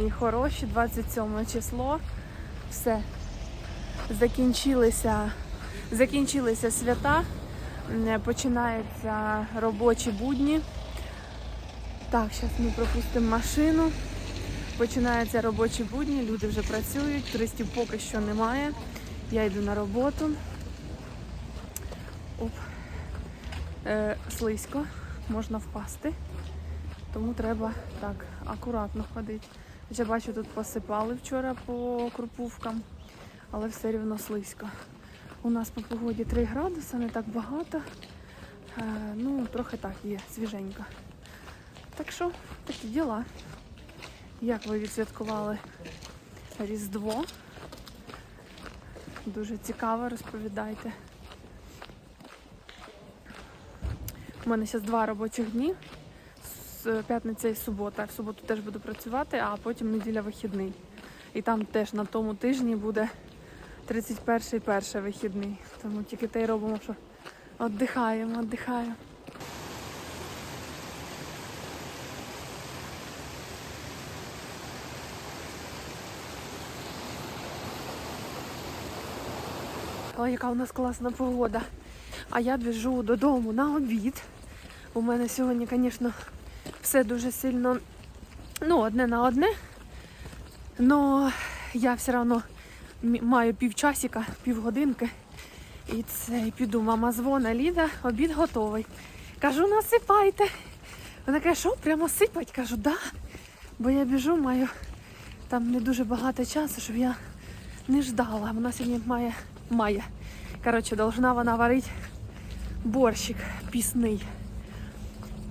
мої хороші. 27 число. Все. Закінчилися, закінчилися свята. Починаються робочі будні. Так, зараз ми пропустимо машину. Починаються робочі будні, люди вже працюють, туристів поки що немає. Я йду на роботу. Оп. Е, слизько, можна впасти. Тому треба так акуратно ходити. Хоча бачу, тут посипали вчора по крупувкам, але все рівно слизько. У нас по погоді 3 градуси, не так багато. Е, ну, трохи так є, свіженько. Так що, такі діла. Як ви відсвяткували Різдво? Дуже цікаво, розповідайте. У мене зараз два робочих дні. П'ятниця і субота. В суботу теж буду працювати, а потім неділя вихідний. І там теж на тому тижні буде 31 і перший вихідний. Тому тільки те й робимо, що віддихаємо, віддихаємо. Ой, яка у нас класна погода. А я біжу додому на обід. У мене сьогодні, звісно, все дуже сильно ну, одне на одне. Но я все одно маю півчасика, півгодинки. І це піду. Мама дзвона, Ліда, обід готовий. Кажу, насипайте. Вона каже, що прямо сипать? Кажу, да. Бо я біжу, маю там не дуже багато часу, щоб я не ждала. Вона сьогодні має, має. Коротше, должна вона варити борщик пісний.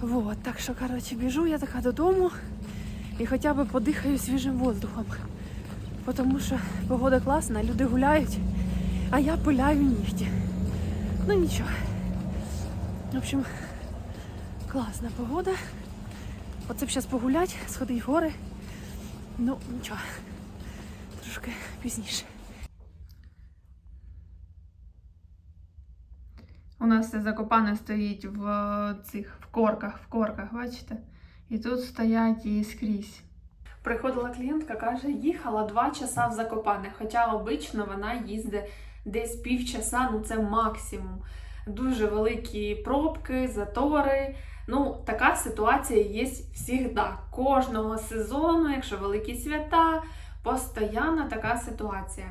Вот, так що, коротше, біжу я така додому і хоча б подихаю свіжим воздухом. Тому що погода класна, люди гуляють, а я пиляю нігті. Ну нічого. В общем, класна погода. Оце б зараз погулять, сходить в гори. Ну, нічого. Трошки пізніше. У нас все закопане стоїть в цих в корках, в корках, бачите? І тут стоять і скрізь. Приходила клієнтка, каже, їхала два часа в Закопане, хоча обично вона їздить десь півчаса, ну це максимум. Дуже великі пробки, затори. Ну, така ситуація є завжди. Кожного сезону, якщо великі свята, постійна така ситуація.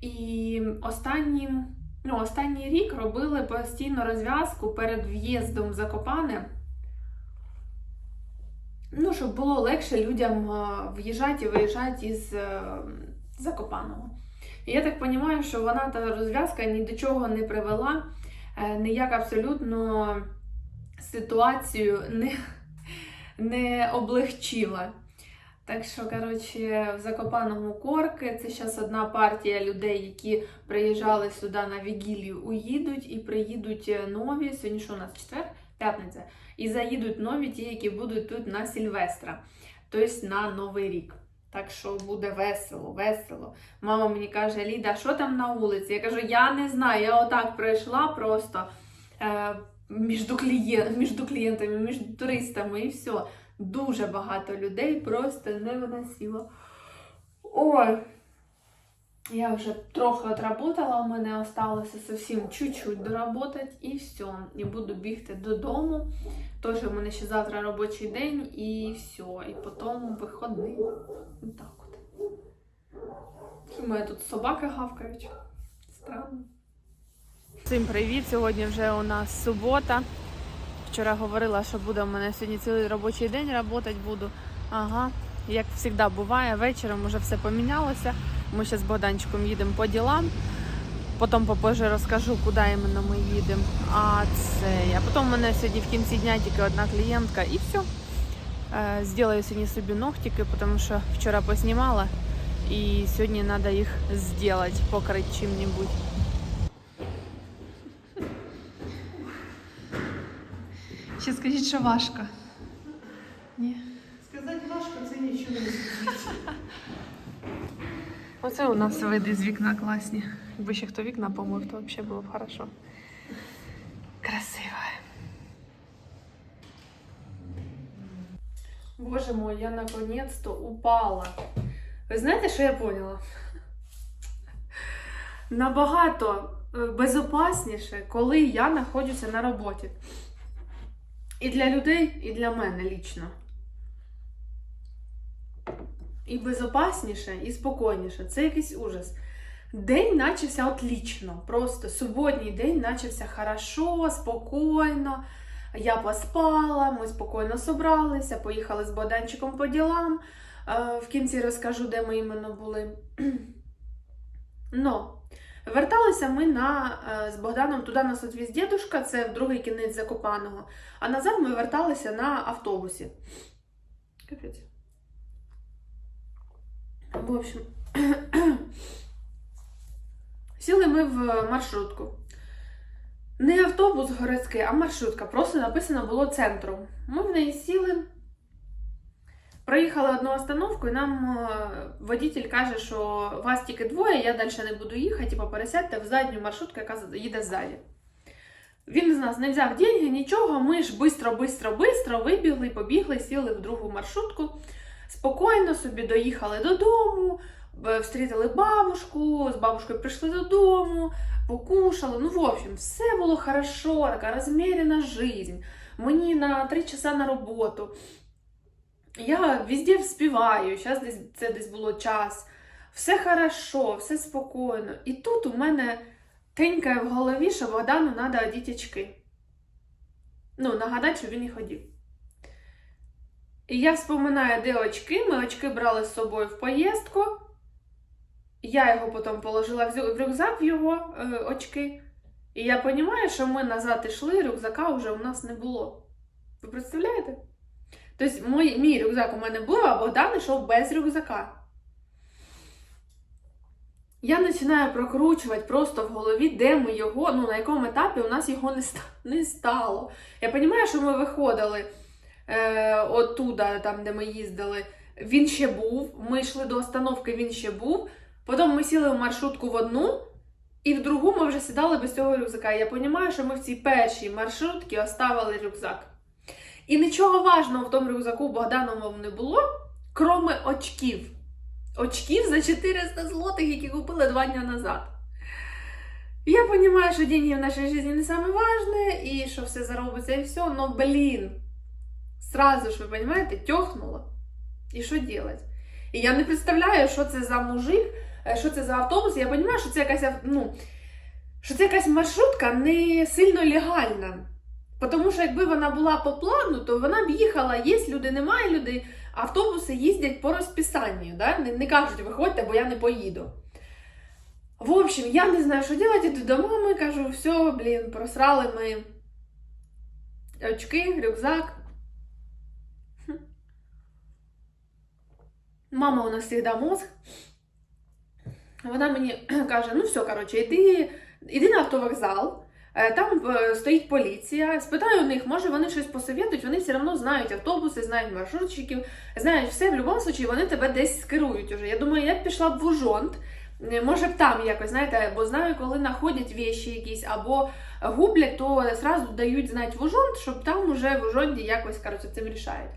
І останнім Ну, останній рік робили постійно розв'язку перед в'їздом в Закопане. Ну, щоб було легше людям е, в'їжджати і виїжджати із е, Закопаного. І я так розумію, що вона та розв'язка ні до чого не привела, е, ніяк абсолютно ситуацію не, не облегчила. Так що, коротше, в Закопаному корки це зараз одна партія людей, які приїжджали сюди на Вігілію, уїдуть і приїдуть е, нові. Сьогодні що у нас четвер? П'ятниця. І заїдуть нові ті, які будуть тут на Сільвестра, тобто на Новий рік. Так що буде весело, весело. Мама мені каже, Ліда, що там на вулиці? Я кажу, я не знаю, я отак пройшла просто е, між, клієн... між клієнтами, між туристами і все. Дуже багато людей, просто не невиносило. Ой, я вже трохи отработала, у мене осталося зовсім чуть-чуть доработати і все. І буду бігти додому. Тож у мене ще завтра робочий день і все. І потім виходний. Так от. У мене тут собаки гавкають. Странно. Всім привіт! Сьогодні вже у нас субота. Вчора говорила, що буде у мене сьогодні цілий робочий день працювати буду. Ага, як завжди буває, вечором вже все помінялося. Ми ще з Богданчиком їдемо по ділам. Потім попозже розкажу, куди іменно ми їдемо. А це а потім у мене сьогодні в кінці дня тільки одна клієнтка і все. Зроблю сьогодні собі ногтики, тому що вчора поснімала і сьогодні треба їх зробити, покрити чим-небудь. Ще скажіть, що важко. Ні. Сказати важко, це нічого не. Оце у нас види з вікна класні. Якби ще хто вікна помив, то взагалі було б хорошо. Красиво. Боже мой, я наконец-то упала. Ви знаєте, що я поняла? Набагато е, безопасніше, коли я знаходжуся на роботі. І для людей, і для мене лічно. І безопасніше, і спокійніше. Це якийсь ужас. День начався отлично. Просто суботній день начався хорошо, спокійно. Я поспала, ми спокійно собралися, поїхали з Богданчиком по ділам. Е, В кінці розкажу, де ми іменно були. Но верталися ми на, е, з Богданом туди нас відвіз дідушка, це в другий кінець Закопаного. А назад ми верталися на автобусі. Капець. В общем, сіли ми в маршрутку. Не автобус городський, а маршрутка. Просто написано було центром. Ми в неї сіли. Проїхали одну остановку, і нам е, водитель каже, що вас тільки двоє, я далі не буду їхати, типу, пересядьте в задню маршрутку, яка їде ззаді. Він з нас не взяв деньги, нічого. Ми ж бистро, бистро, бистро вибігли, побігли, сіли в другу маршрутку. Спокійно собі доїхали додому, е, встрітили бабушку, з бабушкою прийшли додому, покушали. Ну, в общем, все було хорошо, така розмірена жизнь. Мені на три часа на роботу. Я везде вспіваю, зараз десь це десь було час. Все хорошо, все спокійно. І тут у мене тенькає в голові, що Богдану треба одіти очки. Ну, нагадати, щоб він їх одів. І я вспоминаю, де очки. Ми очки брали з собою в поїздку. Я його потім положила в рюкзак в його е, очки. І я розумію, що ми назад йшли, рюкзака вже у нас не було. Ви представляєте? Тобто мій, мій рюкзак у мене був, а Богдан йшов без рюкзака. Я починаю прокручувати просто в голові, де ми його, ну на якому етапі у нас його не, не стало. Я розумію, що ми виходили е, оттуда, там, де ми їздили. Він ще був. Ми йшли до остановки, він ще був. Потім ми сіли в маршрутку в одну, і в другу ми вже сідали без цього рюкзака. Я розумію, що ми в цій першій маршрутці оставили рюкзак. І нічого важного в тому рюкзаку Богдановому не було, кроме очків. Очків за 400 злотих, які купили два дні назад. Я розумію, що деньги в нашій житті не саме важне, і що все заробиться і все, но, блін, сразу ж, ви розумієте, тьохнуло. І що робити? І я не представляю, що це за мужик, е, що це за автобус. Я розумію, що це якась, ну, що це якась маршрутка не сильно легальна. Тому що якби вона була по плану, то вона б їхала, є люди, немає людей. Автобуси їздять по розписанню, да? не, не кажуть, виходьте, бо я не поїду. В общем, я не знаю, що робити, іду до мами, кажу, все, блін, просрали ми очки, рюкзак. Мама у нас завжди мозг. Вона мені каже: ну все, коротше, іди, іди на автовокзал. Е, Там е, стоїть поліція. Спитаю у них, може вони щось посовітують, вони все одно знають автобуси, знають маршрутчиків, знають все. В будь-якому випадку вони тебе десь скерують уже. Я думаю, я б пішла б в Ужонт. Е, Може б там якось, знаєте, бо знаю, коли знаходять віші якісь або гублять, то зразу дають знати в Ужонт, щоб там уже в Ужонті якось коротше, це вирішають.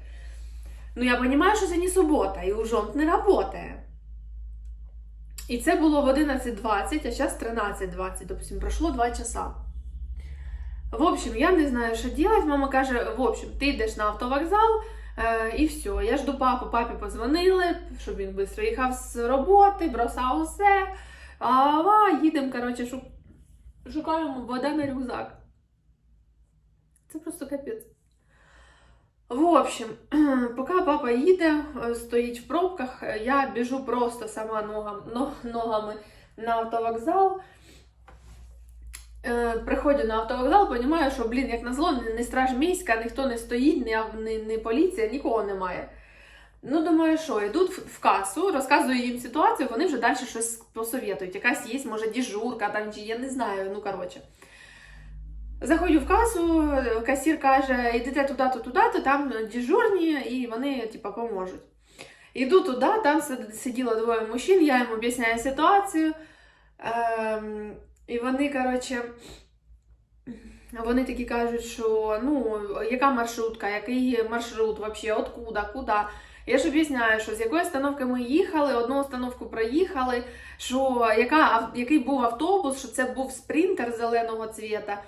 Ну, я розумію, що це не субота, і Ужонт не працює. І це було в 11.20, а зараз 13.20, тобто пройшло 2 часа. В общем, я не знаю, що делать. Мама каже: в общем, ти йдеш на автовокзал і все. Я жду папу, папі позвонили, щоб він швидко їхав з роботи, бросав усе. А, їдемо, коротше, шу... шукаємо Богдана рюкзак. Це просто капець. В общем, поки папа їде, е, стоїть в пробках, е, я біжу просто сама ногам, но- ногами на автовокзал. Е, Приходжу на автовокзал, розумію, що, блін, як назло, не, не страж міська, ніхто не стоїть, ав- ні, ні поліція, нікого немає. Ну, думаю, що йдуть в, касу, розказую їм ситуацію, вони вже далі щось посовітують. Якась є, може, діжурка там, чи я не знаю, ну коротше. Заходжу в касу, касір каже, йдете туди-то, туди-то, там дежурні, і вони, типа, поможуть. Іду туди, там сид- сиділо двоє мужчин, я їм об'ясняю ситуацію. Ем, і вони, коротше, Вони такі кажуть, що ну, яка маршрутка, який маршрут, вообще, откуда, куди. Я ж об'ясняю, що з якої остановки ми їхали, одну остановку проїхали, що яка, який був автобус, що це був спринтер зеленого цвіта.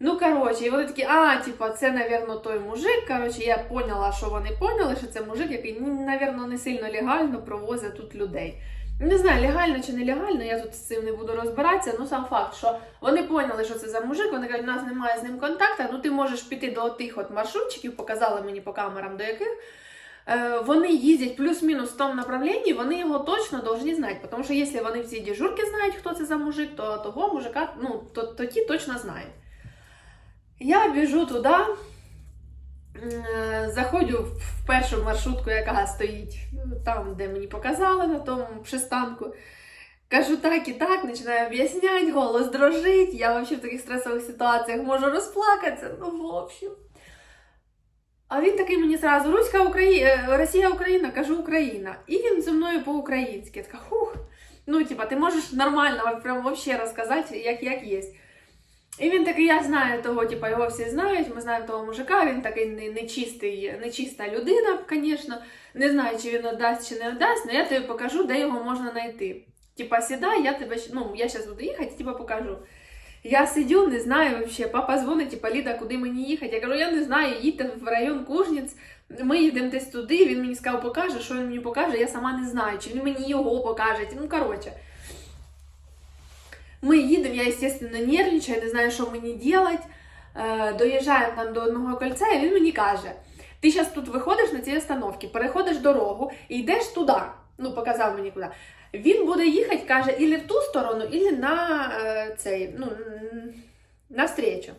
Ну, коротше, і вони такі, а, типа, це, напевно, той мужик. Коротше, я поняла, що вони поняли, що це мужик, який, напевно, не сильно легально провозить тут людей. Не знаю, легально чи нелегально, я тут з цим не буду розбиратися. Ну, сам факт, що вони поняли, що це за мужик, вони кажуть, у нас немає з ним контакту, ну ти можеш піти до тих от маршрутчиків, показали мені по камерам, до яких. Е, Вони їздять плюс-мінус в тому направленні, вони його точно повинні знати. Тому що якщо вони всі дежурки знають, хто це за мужик, то того мужика, ну, то, то ті точно знають. Я біжу туди, заходжу в першу маршрутку, яка стоїть там, де мені показали, на тому пристанку. Кажу так і так, починаю об'ясняти, голос дрожить. Я взагалі в таких стресових ситуаціях можу розплакатися. Ну, в общем. А він такий мені зразу Руська Україна, Росія Україна, кажу Україна. І він зі мною по-українськи. Така, хух. Ну, типа, ти можеш нормально прям вообще розказати, як, як є. І він такий, я знаю того, типа, його всі знають, ми знаємо того мужика, він такий нечистий, нечиста людина, звісно. Не знаю, чи він віддасть, чи не віддасть, але я тобі покажу, де його можна знайти. Типа, сідай, я тебе, ну, я зараз буду їхати, типа покажу. Я сидю, не знаю вообще. Папа дзвонить, типа, Ліда, куди мені їхати? Я кажу, я не знаю, їдьте в район Кужніць, ми їдемо десь туди, він мені сказав, покаже, що він мені покаже, я сама не знаю, чи він мені його покаже. Ну, коротше. Ми їдемо, я, естественно, нервничаю, не знаю, що мені робити. Е, доїжджаємо там до одного кольця, і він мені каже: ти зараз тут виходиш на цій остановці, переходиш дорогу і йдеш туди. Ну, показав мені куди. Він буде їхати, каже, ілі в ту сторону, ілі на е, цей, ну, навстречу.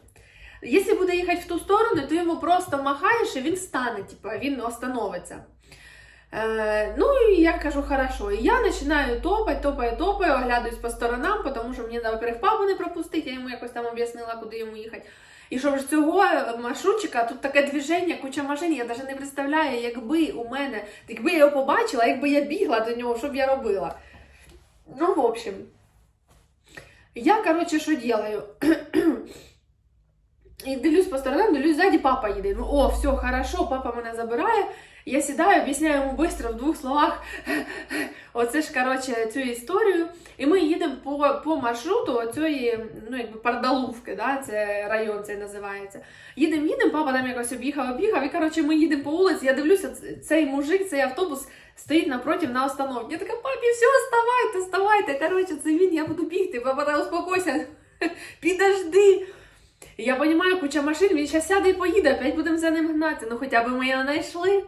Якщо буде їхати в ту сторону, то йому просто махаєш, і він стане, типу, він остановиться. Е, ну, і я кажу, хорошо. І я починаю топати, топаю, топаю, оглядаюсь по сторонам, тому що мені, во-первых, папу не пропустити, я йому якось там об'яснила, куди йому їхати. І що ж цього маршрутчика, тут таке движення, куча машин, я навіть не представляю, якби у мене, якби я його побачила, якби я бігла до нього, що б я робила. Ну, в общем. Я, короче, що делаю? І дивлюсь по сторонам, дивлюсь, ззаді папа їде. Ну, о, все, хорошо, папа мене забирає. Я сідаю, об'ясняю йому швидко в двох словах. Оце ж, коротше, цю історію. І ми їдемо по, по маршруту оцієї, ну, якби Пардалувки, да, це район цей називається. Їдемо, їдемо, папа там якось об'їхав, об'їхав, і коротше, ми їдемо по вулиці, я дивлюся, цей мужик, цей автобус стоїть напротив на остановці. Я така, папі, все, вставайте, вставайте. Коротше, це він, я буду бігти. Папа, успокойся, підожди. Я розумію, куча машин, він зараз сяде і поїде, опять будемо за ним гнати. Ну хоча б ми його знайшли.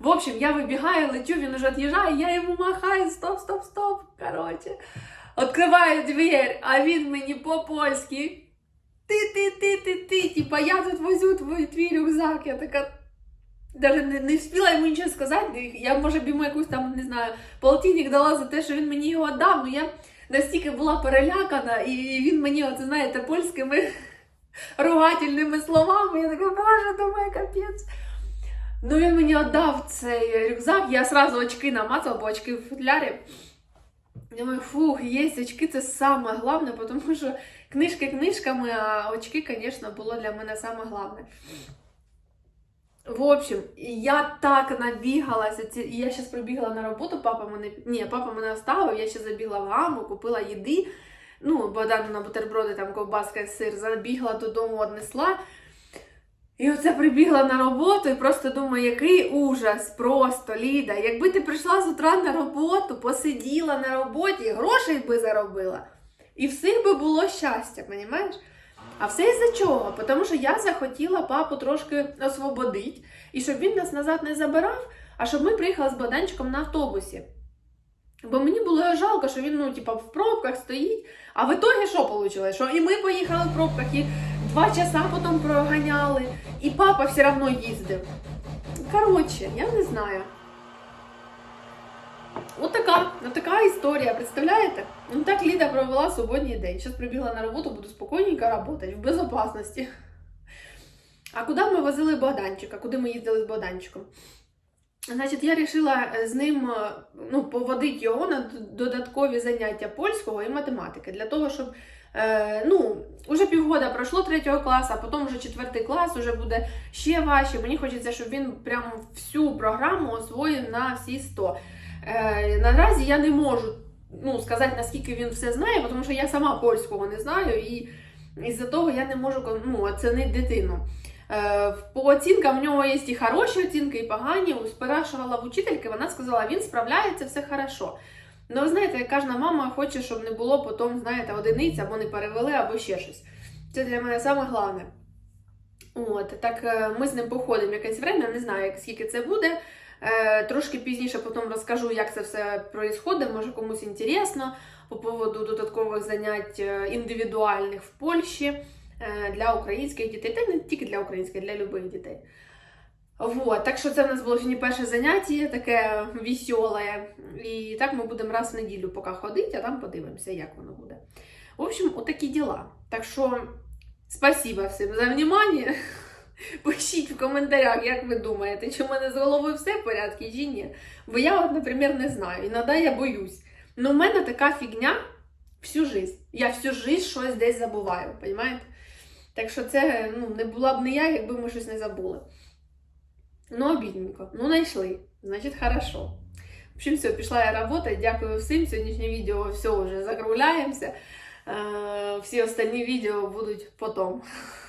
В общем, я вибігаю, летю, він уже від'їжджає, я йому махаю, стоп, стоп, стоп. Коротше. Відкриваю двір, а він мені по-польськи. Ти, ти, ти, ти, ти, типа, я тут возю твій, твій рюкзак. Я така. Даже не, не встигла йому нічого сказати. Я, може, б йому якусь там, не знаю, полтинник дала за те, що він мені його дав. Ну я настільки була перелякана, і він мені, оце, знаєте, польськими ругательними словами. Я така, боже, думаю, капець. Ну, він мені віддав цей рюкзак, я сразу очки намацала, бо очки в футлярі. Думаю, фух, є очки, це саме головне, тому що книжки книжками, а очки, звісно, було для мене саме головне. В общем, я так набігалася. Я зараз прибігла на роботу, папа мене. Ні, папа мене оставив, я ще забігла в гаму, купила їди. Ну, Богдану на бутерброди, там ковбаска, сир, забігла додому, однесла. І оце прибігла на роботу і просто думаю, який ужас, просто Ліда. Якби ти прийшла з утра на роботу, посиділа на роботі, грошей би заробила. І всіх би було щастя, розумієш? А все із-за чого? Тому що я захотіла папу трошки освободити, і щоб він нас назад не забирав, а щоб ми приїхали з Богданчиком на автобусі. Бо мені було жалко, що він ну, типа, в пробках стоїть. А в ітогі що вийшло? Що і ми поїхали в пробках, і два часа потім проганяли, і папа все одно їздив. Коротше, я не знаю. От така, от така історія, представляєте? Ну так Ліда провела суботній день. Зараз прибігла на роботу, буду спокійненько працювати, в безопасності. А куди ми возили Богданчика? Куди ми їздили з Богданчиком? Значить, я вирішила з ним е, ну, поводити його на додаткові заняття польського і математики, для того, щоб е, ну, уже півгода пройшло третього класу, а потім вже четвертий клас, уже буде ще важче. Мені хочеться, щоб він прям всю програму освоїв на всі 100. Е, наразі я не можу ну, сказати, наскільки він все знає, тому що я сама польського не знаю, і із-за того я не можу ну, оцінити дитину. Е, По оцінкам в нього є і хороші оцінки, і погані. Спрашувала в учительки, вона сказала, він справляється, все хорошо. Ну, ви знаєте, кожна мама хоче, щоб не було потім, знаєте, одиниць або не перевели, або ще щось. Це для мене саме головне. От, так е, ми з ним походимо якесь время, не знаю, скільки це буде. Е, Трошки пізніше потім розкажу, як це все відбувається, може комусь інтересно по поводу додаткових занять е, індивідуальних в Польщі для українських дітей, та не тільки для українських, для любих дітей. Вот, так що це в нас було сьогодні перше заняття, таке веселе. І так ми будемо раз в неділю поки ходити, а там подивимося, як воно буде. В общем, отакі діла. Так що спасибо всім за внимание. Пишіть в коментарях, як ви думаєте, чи в мене з головою все в порядку, чи ні. Бо я, от, наприклад, не знаю. Іноді я боюсь. Ну, в мене така фігня всю жизнь. Я всю жизнь щось десь забуваю, розумієте? Так що це ну, не була б не я, якби ми щось не забули. Ну, обідненько. Ну, знайшли. Значить, хорошо. В общем, все, пішла я работать. Дякую всім. Сьогоднішнє відео все вже закругляємося. Е, Всі останні відео будуть потом.